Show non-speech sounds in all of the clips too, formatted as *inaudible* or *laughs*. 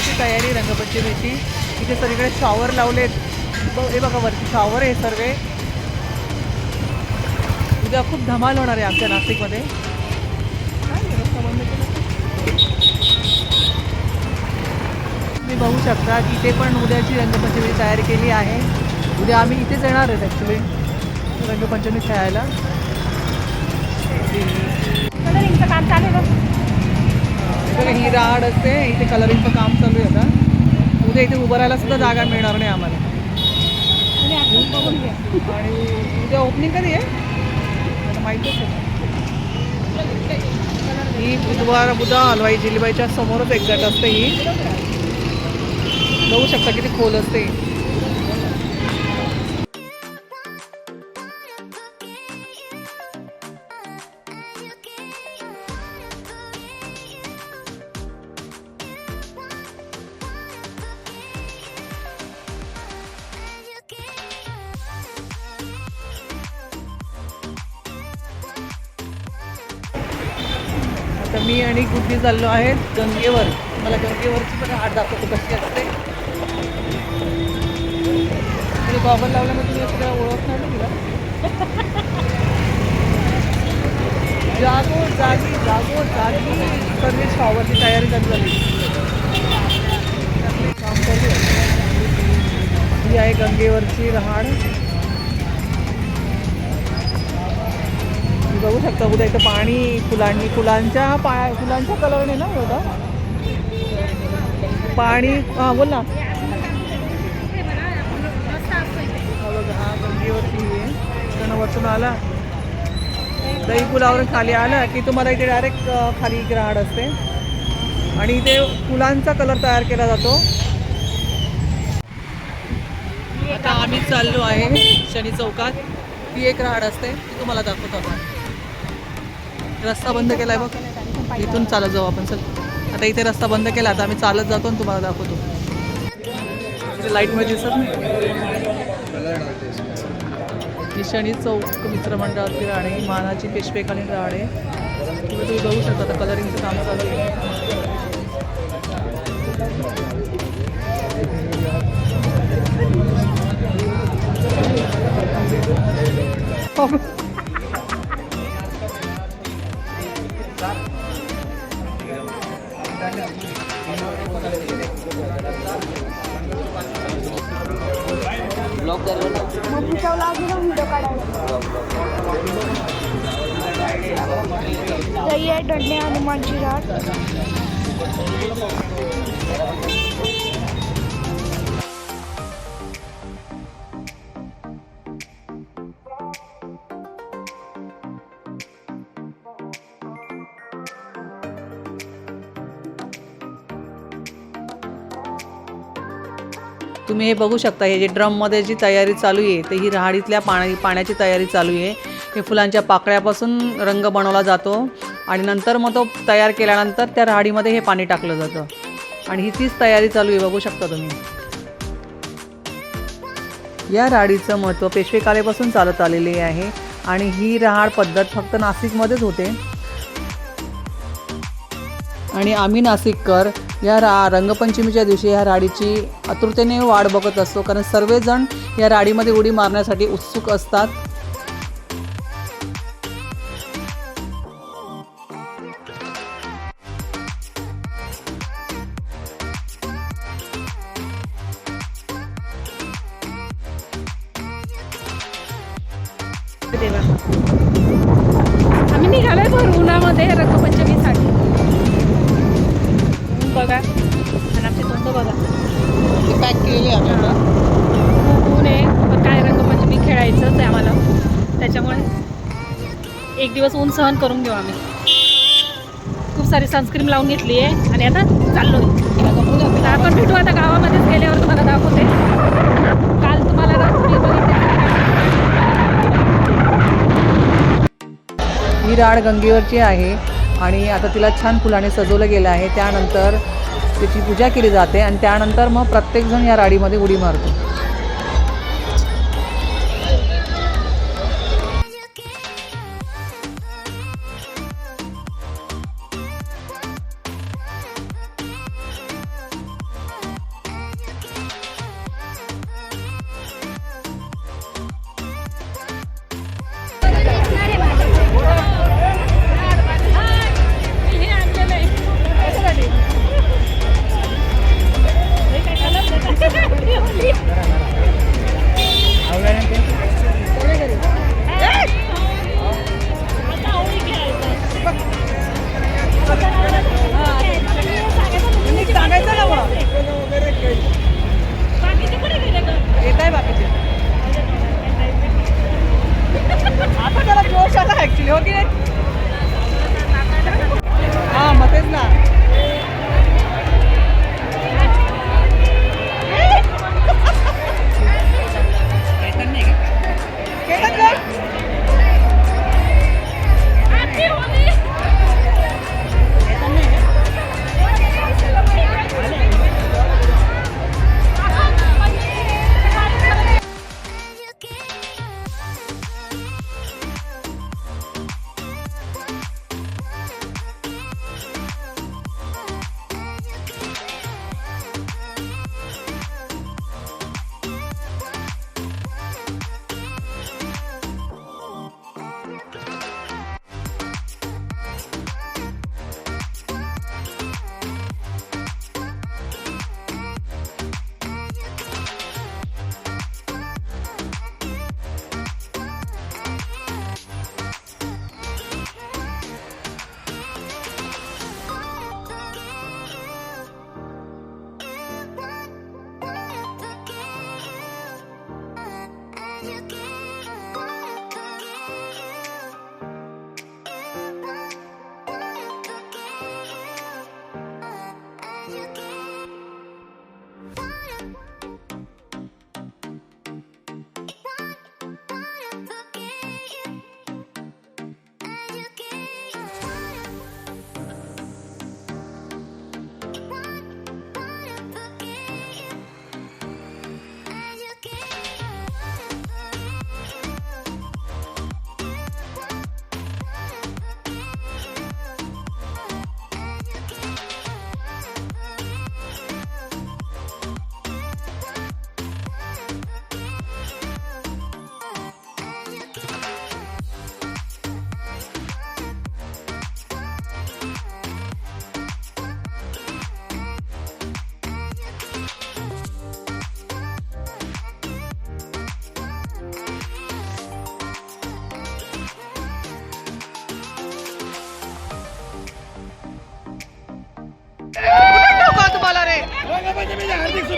उद्याची तयारी रंगपंचमीची इथे सगळीकडे शॉवर लावलेत. हे बघा वरती शॉवर आहे सर्व. उद्या खूप धमाल होणार आहे आमच्या नाशिकमध्ये. तुम्ही बघू शकता की इथे पण उद्याची रंगपंचमी तयारी केली आहे. उद्या आम्ही इथेच येणार आहेत ॲक्च्युली रंगपंचमी खेळायला. काम चालू इथे ही राड असते इथे कलरिंगचं काम चालू आहे आता. उद्या इथे उभं राहायला सुद्धा जागा मिळणार नाही आम्हाला. आणि उद्या ओपनिंग कधी आहे? माहीतच आहे. ही बुधवार बुधा हलवाई जिलबाईच्या समोरच एक्झॅक्ट असते ही. बघू शकता किती खोल असते तर मी आणि गुड्डी चाललो आहे गंगेवर. मला गंगेवरची पण आठ दाखवतो कशी असते. तुम्ही गॉगल लावल्यामुळे तुम्ही सगळं ओळखणार ना तिला *laughs* जागो जागी जागो जागी. सर्व शॉवरची तयारी चालू झाली. काम करू आहे. ही आहे गंगेवरची रहाड बघू शकता. उद्या इथं पाणी फुलांनी फुलांच्या पाय फुलांच्या कलरने ना होता? पाणी हां बोल ना. गंगेवरती आहे वरतून आला. दही पुलावरून खाली आला की तुम्हाला इथे डायरेक्ट खाली ग्राहड असते. आणि इथे फुलांचा कलर तयार केला जातो. आता आम्ही चाललो आहे शनी चौकात. ती एक राहाड असते ती तुम्हाला दाखवतो आपण. रस्ता बंद केला आहे बघ. इथून चालत जाऊ आपण सर आता इथे रस्ता बंद केला आता आम्ही चालत जातो आणि तुम्हाला दाखवतो. लाईटमध्ये दिसत नाही. ही शनी चौक मित्रमंडळातील राणे मानाची पेशवेकालीन राणे. तुम्ही तुम्ही बघू शकता आता कलरिंगचं काम चालू आहे. जय हनुमानची रात तुम्ही हे बघू शकता हे जे ड्रममध्ये जी तयारी चालू आहे ते ही राहाडीतल्या पाणी पाण्याची तयारी चालू आहे. हे फुलांच्या पाकळ्यापासून रंग बनवला जातो. आणि नंतर मग तो तयार केल्यानंतर त्या राहाडीमध्ये हे पाणी टाकलं जातं. आणि ही तीच तयारी चालू आहे बघू शकता तुम्ही. या राहाडीचं महत्त्व पेशवेकालेपासून चालत आलेले आहे आणि ही रहाड पद्धत फक्त नाशिकमध्येच होते. आणि आम्ही नाशिककर या रा रंगपंचमीच्या दिवशी ह्या राडीची आतुरतेने वाट बघत असतो कारण सर्वजण या राडीमध्ये उडी मारण्यासाठी उत्सुक असतात. देवा. आम्ही निघालोय भर उन्हामध्ये रंगपंचमीसाठी. बघा. आणि आमचे तोंड बघा. पॅक केलेले खूप ऊन आहे. पण काय रंगपंचमी खेळायचंच आहे आम्हाला. त्याच्यामुळे एक दिवस ऊन सहन करून घेऊ आम्ही. खूप सारी सनस्क्रीम लावून घेतली आहे. आणि आता चाललोय. तर आपण भेटू आता गावामध्येच गेल्यावर तुम्हाला दाखवते. जाड गंगेवरची आहे आणि आता तिला छान फुलाने सजवलं गेलं आहे. त्यानंतर त्याची पूजा केली जाते आणि त्यानंतर मग प्रत्येकजण या राडीमध्ये उडी मारतो. कुठे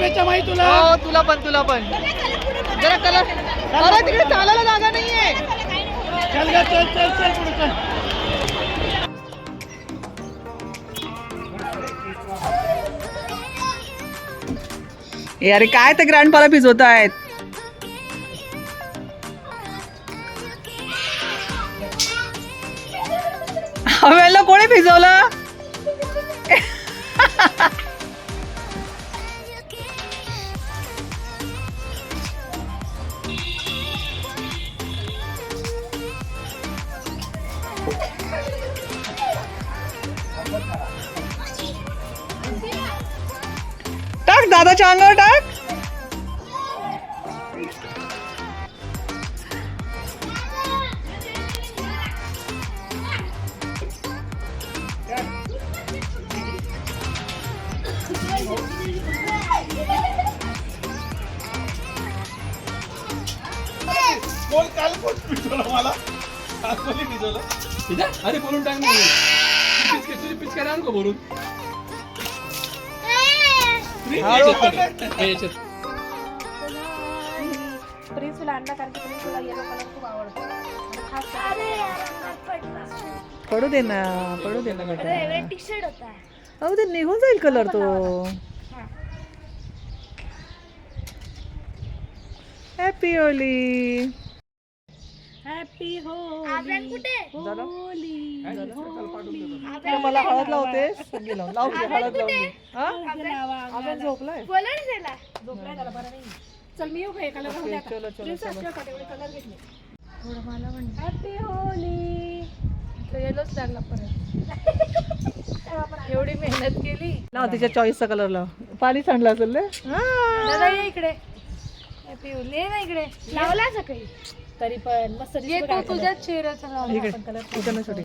शुभेच्छा माहिती तुला. हो तुला पण तुला पण. जरा कलर अरे तिकडे चालायला जागा नाहीये. चल ग चल चल चल पुढे चल. ए अरे काय ते ग्रँडपाला भिजवत आहेत? हवेला कोणी भिजवलं? टाक दादाच्या अंगावर टाक बोल काल कोण भिजवलं मला काल कोणी भिजवलं इथं? अरे बोलून टाक ना पिचका तुझी पिचकारी आणू का बोलून हळू याच्यात कर. याच्यात. प्रिन्स तुला आणला कारण की प्रिन्स तुला येलो कलर खूप आवडतो. आणि खास पडू दे ना पडू दे ना बेटा. टी शर्ट होता. अहो ते निघून जाईल कलर तो. हॅपी होली हॅपी हो होली मला हळद लावते. संगी लावून लावून घे, हळद लावून घे हा? आपण झोपलाय. बोला ना त्याला. झोपलाय त्याला बरं नाही. चल मी येऊ का एकाला राहू द्या चलो चलो चलो. एवढे कलर घेतले. थोडं मला म्हण हॅपी होली येलोच लागला परत. *laughs* एवढी मेहनत केली. लाव तिच्या चॉईसचा कलर लाव. पाणी सांडलं असेल दादा ये इकडे. हॅपी होली ये ना इकडे. लावला सकाळी तरी पण मस्त ये तू तुझ्या चेहऱ्याचा लावला आपण कलर छोटी.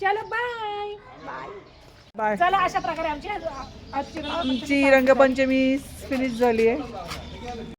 चलो बाय बाय चला अशा प्रकारे आमची आज- आजची रंगपंचमी आमची रंगपंचमी फिनिश झाली आहे.